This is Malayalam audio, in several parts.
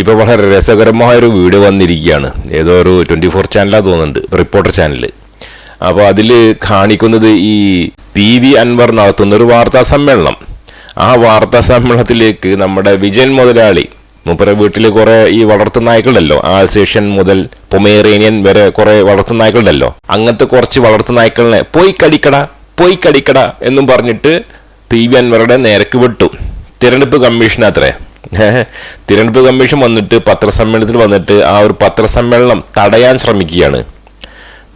ഇപ്പോൾ വളരെ രസകരമായ ഒരു വീഡിയോ വന്നിരിക്കുകയാണ്. ഏതോ ഒരു ട്വന്റി ഫോർ ചാനലാണ് തോന്നുന്നുണ്ട് റിപ്പോർട്ടർ ചാനൽ അപ്പോൾ അതിൽ കാണിക്കുന്നത് ഈ പി വി അൻവർ നടത്തുന്ന ഒരു വാർത്താ സമ്മേളനം. ആ വാർത്താ സമ്മേളനത്തിലേക്ക് നമ്മുടെ വിജയൻ മുതലാളി മൂപ്പര വീട്ടിൽ കുറേ ഈ വളർത്തു നായ്ക്കളുണ്ടല്ലോ ആൽസേഷ്യൻ മുതൽ പൊമേറേനിയൻ വരെ കുറേ വളർത്തു നായ്ക്കളുണ്ടല്ലോ. അങ്ങനത്തെ കുറച്ച് വളർത്തു നായ്ക്കളിനെ പോയി കടിക്കട പോയി കടിക്കട എന്നും പറഞ്ഞിട്ട് പി വി അൻവറുടെ നേരക്ക് വിട്ടു. തിരഞ്ഞെടുപ്പ് കമ്മീഷൻ അത്രേ തിരഞ്ഞെടുപ്പ് കമ്മീഷൻ വന്നിട്ട് പത്രസമ്മേളനത്തിൽ വന്നിട്ട് ആ ഒരു പത്രസമ്മേളനം തടയാൻ ശ്രമിക്കുകയാണ്.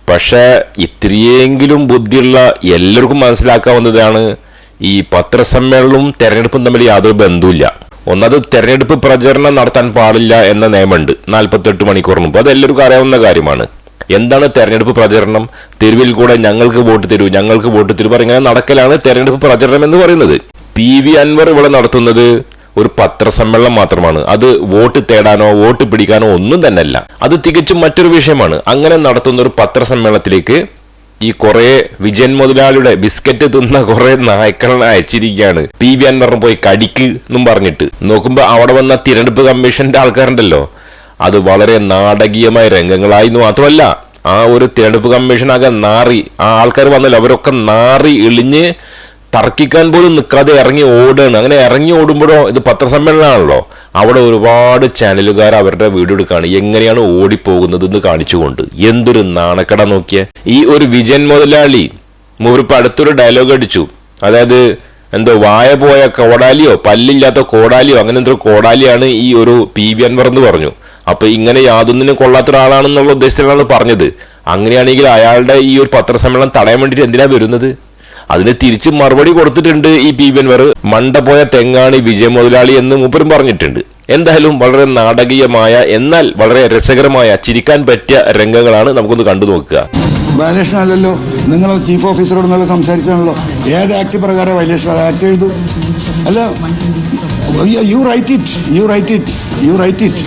പക്ഷേ ഇത്രയെങ്കിലും ബുദ്ധിയുള്ള എല്ലാവർക്കും മനസ്സിലാക്കാവുന്നതാണ് ഈ പത്രസമ്മേളനവും തെരഞ്ഞെടുപ്പും തമ്മിൽ യാതൊരു ബന്ധവുമില്ല. ഒന്നത് തെരഞ്ഞെടുപ്പ് പ്രചരണം നടത്താൻ പാടില്ല എന്ന നിയമമുണ്ട്. നാൽപ്പത്തെട്ട് മണിക്കൂർ മുമ്പ്. അത് എല്ലാവർക്കും അറിയാവുന്ന കാര്യമാണ്. എന്താണ് തെരഞ്ഞെടുപ്പ് പ്രചരണം? തെരുവിൽ കൂടെ ഞങ്ങൾക്ക് വോട്ട് തരൂ ഞങ്ങൾക്ക് വോട്ട് തരൂ ഇങ്ങനെ നടക്കലാണ് തെരഞ്ഞെടുപ്പ് പ്രചരണം എന്ന് പറയുന്നത്. പി വി അൻവർ ഇവിടെ നടത്തുന്നത് ഒരു പത്രസമ്മേളനം മാത്രമാണ്. അത് വോട്ട് തേടാനോ വോട്ട് പിടിക്കാനോ ഒന്നും തന്നെയല്ല. അത് തികച്ചും മറ്റൊരു വിഷയമാണ്. അങ്ങനെ നടത്തുന്ന ഒരു പത്രസമ്മേളനത്തിലേക്ക് ഈ കുറെ വിജയൻ മുതലാളിയുടെ ബിസ്ക്കറ്റ് തിന്ന കുറെ നായ്ക്കളെ അയച്ചിരിക്കുകയാണ്. പി വി അൻവറിന് പോയി കടിക്ക് എന്നും പറഞ്ഞിട്ട്. നോക്കുമ്പോൾ അവിടെ വന്ന തിരഞ്ഞെടുപ്പ് കമ്മീഷന്റെ ആൾക്കാരുണ്ടല്ലോ. അത് വളരെ നാടകീയമായ രംഗങ്ങളായിരുന്നു മാത്രമല്ല ആ ഒരു തിരഞ്ഞെടുപ്പ് കമ്മീഷനാകെ നാറി ആ ആൾക്കാർ വന്നല്ലോ. അവരൊക്കെ നാറി ഇളിഞ്ഞ് തർക്കിക്കാൻ പോലും നിൽക്കാതെ ഇറങ്ങി ഓടുകയാണ്. അങ്ങനെ ഇറങ്ങി ഓടുമ്പോഴോ ഇത് പത്രസമ്മേളനമാണല്ലോ. അവിടെ ഒരുപാട് ചാനലുകാർ അവരുടെ വീഡിയോ എടുക്കുകയാണ്. എങ്ങനെയാണ് ഓടിപ്പോകുന്നത് എന്ന് കാണിച്ചുകൊണ്ട്. എന്തൊരു നാണക്കട നോക്കിയ. ഈ ഒരു വിജയൻ മുതലാളി മുറിപ്പ് അടുത്തൊരു ഡയലോഗ് അടിച്ചു. അതായത് എന്തോ വായ പോയ കോടാലിയോ പല്ലില്ലാത്ത കോടാലിയോ അങ്ങനെ എന്തൊരു കോടാലിയാണ് ഈ ഒരു പി വി അൻവർ എന്ന് പറഞ്ഞു. അപ്പൊ ഇങ്ങനെ യാതൊന്നിനും കൊള്ളാത്ത ഒരാളാണെന്നുള്ള ഉദ്ദേശത്തിലാണ് പറഞ്ഞത്. അങ്ങനെയാണെങ്കിൽ അയാളുടെ ഈ ഒരു പത്രസമ്മേളനം തടയാൻ വേണ്ടിയിട്ട് എന്തിനാണ് വരുന്നത്? അതിന് തിരിച്ച് മറുപടി കൊടുത്തിട്ടുണ്ട് ഈ പി വി എൻവർ മണ്ട പോയ തെങ്ങാണ് വിജയ മുതലാളി എന്ന് മൂപ്പരും പറഞ്ഞിട്ടുണ്ട്. എന്തായാലും വളരെ നാടകീയമായ എന്നാൽ വളരെ രസകരമായ ചിരിക്കാൻ പറ്റിയ രംഗങ്ങളാണ് നമുക്കൊന്ന് കണ്ടു നോക്കുക. അല്ലല്ലോ. നിങ്ങൾ ചീഫ് ഓഫീസറോട് നല്ല സംസാരിച്ചാണല്ലോ. ഏത് ആക്ട് പ്രകാരം വയലേഷൻ അത് ആക്ട് എഴുതും അല്ല you write it you write it you write it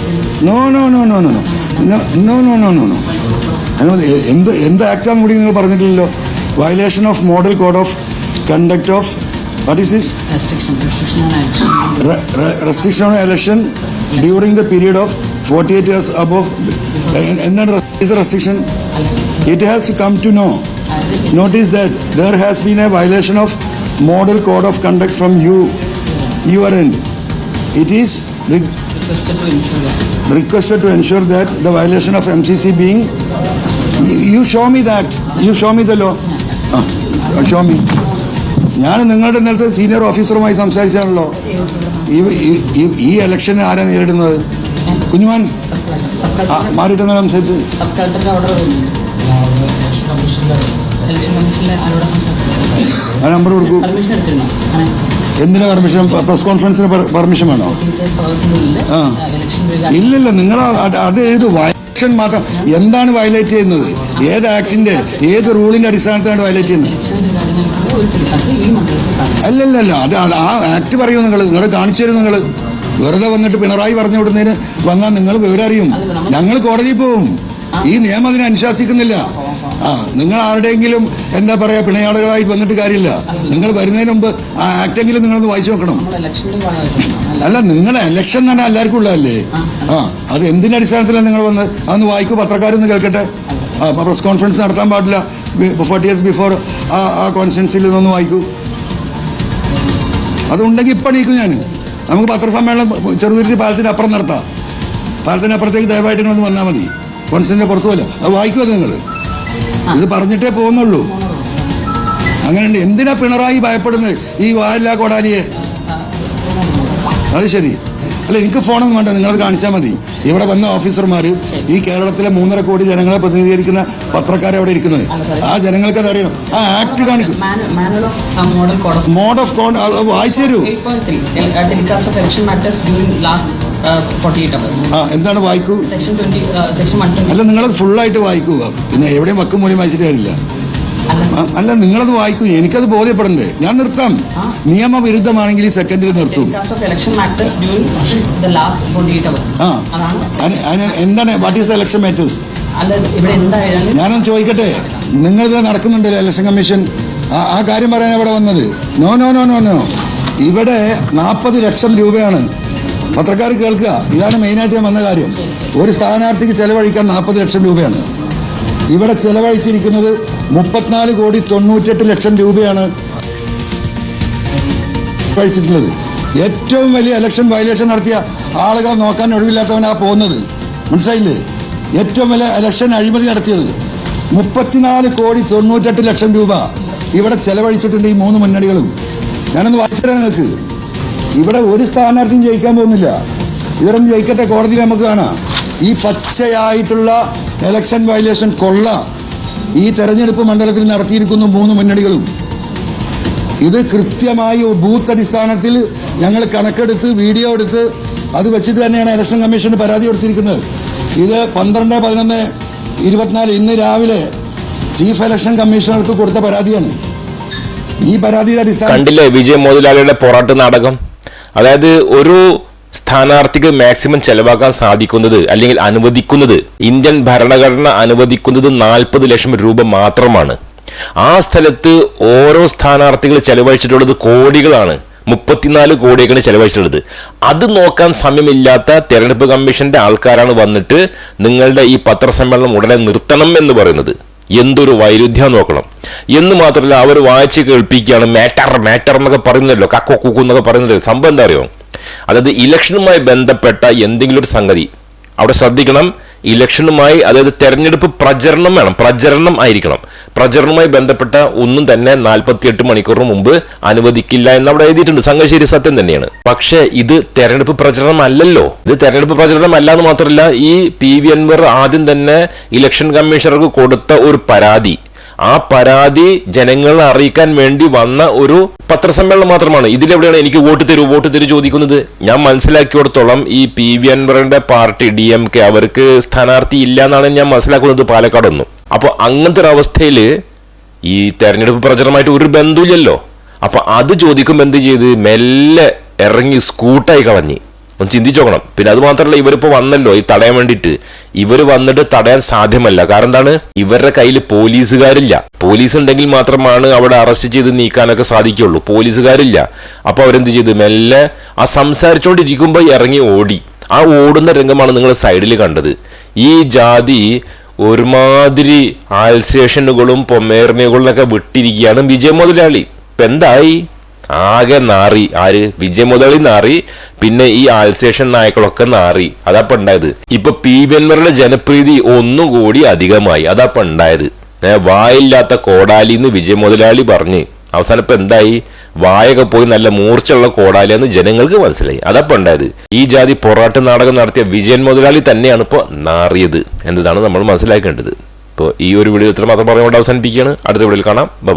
no no no no no no no no no no no എന്ത് എന്ത് ആക്ടാന്ന് കൂടി നിങ്ങൾ പറഞ്ഞിട്ടില്ലല്ലോ? violation of model code of conduct of what is this? Restriction, restriction on election. Restriction on election during the period of 48 years above. And, then is the restriction? It has to come to know. Notice that there has been a violation of model code of conduct from you. You are in. It is requested to ensure that the violation of MCC being. You show me that. You show me the law. Show me ഞാൻ നിങ്ങളുടെ നേരത്തെ സീനിയർ ഓഫീസറുമായി സംസാരിച്ചാണല്ലോ. ഈ ഈ ഇലക്ഷൻ ആരാ നേരിടുന്നത്? കുഞ്ഞുമാൻ. മാറിയിട്ടെന്നാ സംസാരിച്ച് ആ നമ്പർ കൊടുക്കൂ. എന്തിനാ പെർമിഷൻ പ്രസ് കോൺഫറൻസിന് പെർമിഷൻ വേണോ? ആ. ഇല്ലല്ല നിങ്ങൾ അത് എഴുതു വയലേഷൻ മാത്രം. എന്താണ് വയലേറ്റ് ചെയ്യുന്നത്? ഏത് ആക്ടിന്റെ ഏത് റൂളിന്റെ അടിസ്ഥാനത്തിലാണ് വയലേറ്റ് ചെയ്യുന്നത്? അല്ലല്ലല്ല അത് ആ ആക്ട് പറയൂ നിങ്ങൾ നിങ്ങൾ കാണിച്ചു തരും നിങ്ങൾ വെറുതെ വന്നിട്ട് പിണറായി പറഞ്ഞു വിടുന്നതിന് വന്നാൽ നിങ്ങൾ വിവരം അറിയും. ഞങ്ങൾ കോടതിയിൽ പോവും. ഈ നിയമം അതിനെ അനുശാസിക്കുന്നില്ല. ആ നിങ്ങൾ ആരുടെയെങ്കിലും എന്താ പറയാ പിണയാളുകളായിട്ട് വന്നിട്ട് കാര്യമില്ല. നിങ്ങൾ വരുന്നതിന് മുമ്പ് ആ ആക്ടെങ്കിലും നിങ്ങളൊന്ന് വായിച്ചു നോക്കണം. അല്ല നിങ്ങളെ ഇലക്ഷൻ തന്നെ എല്ലാവർക്കും ഉള്ളതല്ലേ? ആ. അത് എന്തിന്റെ അടിസ്ഥാനത്തിലാണ് നിങ്ങൾ വന്ന്? അതൊന്ന് വായിക്കൂ പത്രക്കാരൊന്ന് കേൾക്കട്ടെ. ആ പ്രസ് കോൺഫറൻസ് നടത്താൻ പാടില്ല. ഫോർട്ടി ഇയേഴ്സ് ബിഫോർ ആ ആ കോൺഫറൻസിൽ നിന്നൊന്ന് വായിക്കൂ. അതുണ്ടെങ്കിൽ ഇപ്പം എണീക്കും ഞാൻ നമുക്ക് പത്രസമ്മേളനം ചെറുതുരുത്തി പാലത്തിന് അപ്പുറം നടത്താം. പാലത്തിന്റെ അപ്പുറത്തേക്ക് ദയവായിട്ട് നിങ്ങളൊന്ന് വന്നാൽ മതി. കോൺഫറൻസിന്റെ പുറത്തു പോലെ അത് വായിക്കുമോ നിങ്ങൾ. ഇത് പറഞ്ഞിട്ടേ പോകുന്നുള്ളൂ. അങ്ങനെയുണ്ട്. എന്തിനാ പിണറായി ഭയപ്പെടുന്നത്? ഈ വാലില്ലാ കോടാലിയെ. അത് ശരി. അല്ല എനിക്ക് ഫോണൊന്നും വേണ്ട. നിങ്ങളത് കാണിച്ചാൽ മതി. ഇവിടെ വന്ന ഓഫീസർമാർ ഈ കേരളത്തിലെ മൂന്നര കോടി ജനങ്ങളെ പ്രതിനിധീകരിക്കുന്ന പത്രക്കാരെ അവിടെ ഇരിക്കുന്നത്. ആ ജനങ്ങൾക്ക് അത് അറിയണം ആ ആക്ട് കാണിക്കും. Manual of code mode of con വായിച്ചു തരൂ. ആ എന്താണ് വായിക്കൂ? അല്ല നിങ്ങളത് ഫുള്ളായിട്ട് വായിക്കുക. പിന്നെ എവിടെയും വക്കും മൂലം വായിച്ചിട്ട് കാര്യമില്ല. അല്ല നിങ്ങളത് വായിക്കൂ. എനിക്കത് ബോധ്യപ്പെടണ്ടേ. ഞാൻ നിർത്താം. നിയമവിരുദ്ധമാണെങ്കിൽ ഈ സെക്കൻഡിൽ നിർത്തും. എന്താണ് what is the election matters ഞാനൊന്ന് ചോദിക്കട്ടെ. നിങ്ങളിത് നടക്കുന്നുണ്ടല്ലോ ഇലക്ഷൻ കമ്മീഷൻ ആ ആ കാര്യം പറയാൻ ഇവിടെ വന്നത്? No no no no no ഇവിടെ നാൽപ്പത് ലക്ഷം രൂപയാണ്. പത്രക്കാർ കേൾക്കുക. ഇതാണ് മെയിനായിട്ട് ഞാൻ വന്ന കാര്യം. ഒരു സ്ഥാനാർത്ഥിക്ക് ചെലവഴിക്കാൻ നാൽപ്പത് ലക്ഷം രൂപയാണ്. ഇവിടെ ചെലവഴിച്ചിരിക്കുന്നത് മുപ്പത്തിനാല് കോടി തൊണ്ണൂറ്റെട്ട് ലക്ഷം രൂപയാണ് കഴിച്ചിട്ടുള്ളത് ഏറ്റവും വലിയ ഇലക്ഷൻ വയലേഷൻ നടത്തിയ ആളുകളെ നോക്കാൻ ഒഴിവില്ലാത്തവനാ പോകുന്നത്. മനസ്സിലായില്ലേ? ഏറ്റവും വലിയ ഇലക്ഷൻ അഴിമതി നടത്തിയത്. മുപ്പത്തിനാല് കോടി തൊണ്ണൂറ്റെട്ട് ലക്ഷം രൂപ ഇവിടെ ചെലവഴിച്ചിട്ടുണ്ട് ഈ മൂന്ന് മുന്നണികളും. ഞാനൊന്ന് വായിച്ചിട്ട് നിങ്ങൾക്ക്. ഇവിടെ ഒരു സ്ഥാനാർത്ഥിയും ജയിക്കാൻ പോകുന്നില്ല. ഇവരൊന്ന് ജയിക്കട്ടെ കോടതിയിൽ നമുക്ക് കാണാം. ഈ പച്ചയായിട്ടുള്ള ഇലക്ഷൻ വയലേഷൻ കൊള്ള ഈ തെരഞ്ഞെടുപ്പ് മണ്ഡലത്തിൽ നടത്തിയിരിക്കുന്നു മൂന്ന് മുന്നണികളും. ഇത് കൃത്യമായി ബൂത്ത് അടിസ്ഥാനത്തിൽ ഞങ്ങൾ കണക്കെടുത്ത് വീഡിയോ എടുത്ത് അത് വെച്ചിട്ട് തന്നെയാണ് ഇലക്ഷൻ കമ്മീഷന് പരാതി കൊടുത്തിരിക്കുന്നത്. ഇത് പന്ത്രണ്ട് പതിനൊന്ന് ഇരുപത്തിനാല് ഇന്ന് രാവിലെ ചീഫ് ഇലക്ഷൻ കമ്മീഷണർക്ക് കൊടുത്ത പരാതിയാണ്. ഈ പരാതിയുടെ അടിസ്ഥാനം കണ്ടില്ലേ വിജയ് മോദിലാലിയുടെ പോരാട്ട നാടകം? അതായത് ഒരു സ്ഥാനാർത്ഥിക്ക് മാക്സിമം ചെലവാക്കാൻ സാധിക്കുന്നത് അല്ലെങ്കിൽ അനുവദിക്കുന്നത്. ഇന്ത്യൻ ഭരണഘടന അനുവദിക്കുന്നത് നാൽപ്പത് ലക്ഷം രൂപ മാത്രമാണ്. ആ സ്ഥലത്ത് ഓരോ സ്ഥാനാർത്ഥികൾ ചെലവഴിച്ചിട്ടുള്ളത് കോടികളാണ്. മുപ്പത്തിനാല് കോടിയൊക്കെയാണ് ചെലവഴിച്ചിട്ടുള്ളത്. അത് നോക്കാൻ സമയമില്ലാത്ത തെരഞ്ഞെടുപ്പ് കമ്മീഷന്റെ ആൾക്കാരാണ് വന്നിട്ട് നിങ്ങളുടെ ഈ പത്രസമ്മേളനം ഉടനെ നിർത്തണം എന്ന് പറയുന്നത്. എന്തൊരു വൈരുദ്ധ്യം നോക്കണം. എന്ന് മാത്രമല്ല അവർ വായിച്ച് കേൾപ്പിക്കുകയാണ് മാറ്റർ മാറ്റർ എന്നൊക്കെ പറയുന്നല്ലോ കക്കോ കുക്കു എന്നൊക്കെ പറയുന്നല്ലോ. സംഭവം എന്താ അറിയോ? അതായത് ഇലക്ഷനുമായി ബന്ധപ്പെട്ട എന്തെങ്കിലും ഒരു സംഗതി. അവിടെ ശ്രദ്ധിക്കണം ഇലക്ഷനുമായി അതായത് തെരഞ്ഞെടുപ്പ് പ്രചരണം വേണം പ്രചരണം ആയിരിക്കണം. പ്രചരണവുമായി ബന്ധപ്പെട്ട ഒന്നും തന്നെ നാൽപ്പത്തിയെട്ട് മണിക്കൂറിന് മുമ്പ് അനുവദിക്കില്ല എന്ന് അവിടെ എഴുതിയിട്ടുണ്ട്. സംഘശേരി സത്യം തന്നെയാണ്. പക്ഷേ ഇത് തെരഞ്ഞെടുപ്പ് പ്രചരണം അല്ലല്ലോ. ഇത് തെരഞ്ഞെടുപ്പ് പ്രചരണം അല്ല എന്ന് മാത്രമല്ല ഈ പി വി അൻവർ ആദ്യം തന്നെ ഇലക്ഷൻ കമ്മീഷണർക്ക് കൊടുത്ത ഒരു പരാതി. ആ പരാതി ജനങ്ങളെ അറിയിക്കാൻ വേണ്ടി വന്ന ഒരു പത്രസമ്മേളനം മാത്രമാണ്. ഇതിലെവിടെയാണ് എനിക്ക് വോട്ട് തരൂ വോട്ട് തരൂ ചോദിക്കുന്നത്? ഞാൻ മനസ്സിലാക്കിയിടത്തോളം ഈ പി വി അൻവറിന്റെ പാർട്ടി ഡി എം കെ അവർക്ക് സ്ഥാനാർത്ഥി ഇല്ല എന്നാണ് ഞാൻ മനസ്സിലാക്കുന്നത് പാലക്കാടൊന്നും അപ്പോൾ അങ്ങനത്തെ ഒരു അവസ്ഥയിൽ ഈ തെരഞ്ഞെടുപ്പ് പ്രചരണമായിട്ട് ഒരു ബന്ധമില്ലല്ലോ അപ്പൊ അത് ചോദിക്കുമ്പോൾ എന്ത് ചെയ്ത്? മെല്ലെ ഇറങ്ങി സ്കൂട്ടായി കളഞ്ഞ്. ഒന്ന് ചിന്തിച്ചു നോക്കണം പിന്നെ അത് മാത്രമല്ല ഇവരിപ്പോ വന്നല്ലോ ഈ തടയാൻ വേണ്ടിയിട്ട്. ഇവർ വന്നിട്ട് തടയാൻ സാധ്യമല്ല. കാരണം എന്താണ്? ഇവരുടെ കയ്യിൽ പോലീസുകാരില്ല. പോലീസ് ഉണ്ടെങ്കിൽ മാത്രമാണ് അവിടെ അറസ്റ്റ് ചെയ്ത് നീക്കാനൊക്കെ സാധിക്കുള്ളൂ പോലീസുകാരില്ല. അപ്പൊ അവരെന്ത് ചെയ്തു? മെല്ലെ ആ സംസാരിച്ചുകൊണ്ടിരിക്കുമ്പോൾ ഇറങ്ങി ഓടി. ആ ഓടുന്ന രംഗമാണ് നിങ്ങൾ സൈഡിൽ കണ്ടത്. ഈ ജാതി ഒരുമാതിരി ആൽസേഷനുകളും പൊമേർണിയകളിലൊക്കെ വിട്ടിരിക്കുകയാണ് വിജയ മുതലാളി. എന്തായി? ആകെ നാറി. ആര്? വിജയ മുതലാളി നാറി. പിന്നെ ഈ ആൽസേഷൻ നായ്ക്കളൊക്കെ നാറി. അതാപ്പ ഉണ്ടായത്. ഇപ്പൊ പി വി ജനപ്രീതി ഒന്നുകൂടി അധികമായി. അതാപ്പ ഉണ്ടായത്. വായില്ലാത്ത വായില്ലാത്ത കോടാലിന്ന് വിജയ മുതലാളി പറഞ്ഞ്. അവസാനം ഇപ്പൊ എന്തായി? വായൊക്കെ പോയി നല്ല മൂർച്ചയുള്ള കോടാലിയെന്ന് ജനങ്ങൾക്ക് മനസ്സിലായി. അതപ്പോ ഉണ്ടായത്. ഈ ജാതി പൊറാട്ട് നാടകം നടത്തിയ വിജയൻ മുതലാളി തന്നെയാണ് ഇപ്പോൾ നാറിയത് എന്നതാണ് നമ്മൾ മനസ്സിലാക്കേണ്ടത്. ഇപ്പോൾ ഈ ഒരു വീഡിയോ ഇത്ര മാത്രം പറഞ്ഞുകൊണ്ട് അവസാനിപ്പിക്കുകയാണ്. അടുത്ത വീഡിയോയിൽ കാണാം. ബൈ.